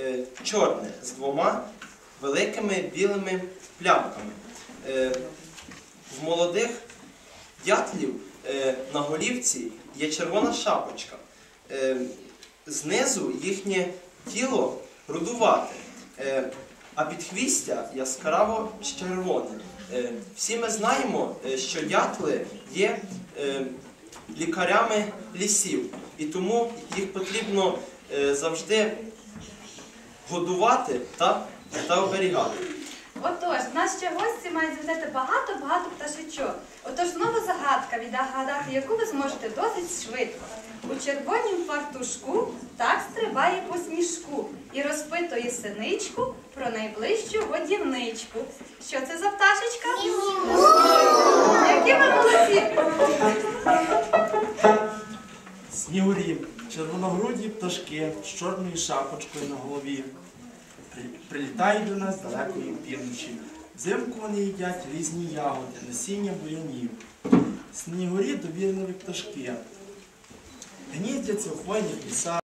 е, чорне з двома великими білими плямками. Е, в молодих дятлів е, на голівці є червона шапочка. Знизу їхнє тіло рудувате, а підхвістя яскраво червоне. Всі ми знаємо, що дятли є лікарями лісів, і тому їх потрібно завжди годувати та, та оберігати. Отож, в нас ще гості мають завдати багато-багато пташечок. Отож, знову загадка, відгадати, яку ви зможете досить швидко. У червонім фартушку так стрибає по сніжку і розпитує синичку про найближчу годівничку. Що це за пташечка? Снігурі, червоногруді пташки з чорною шапочкою на голові. Прилітають до нас з далекої півночі. Взимку вони їдять різні ягоди, насіння бурянів. Снігурі довірливі пташки. Гніздяться в хвойних лісах.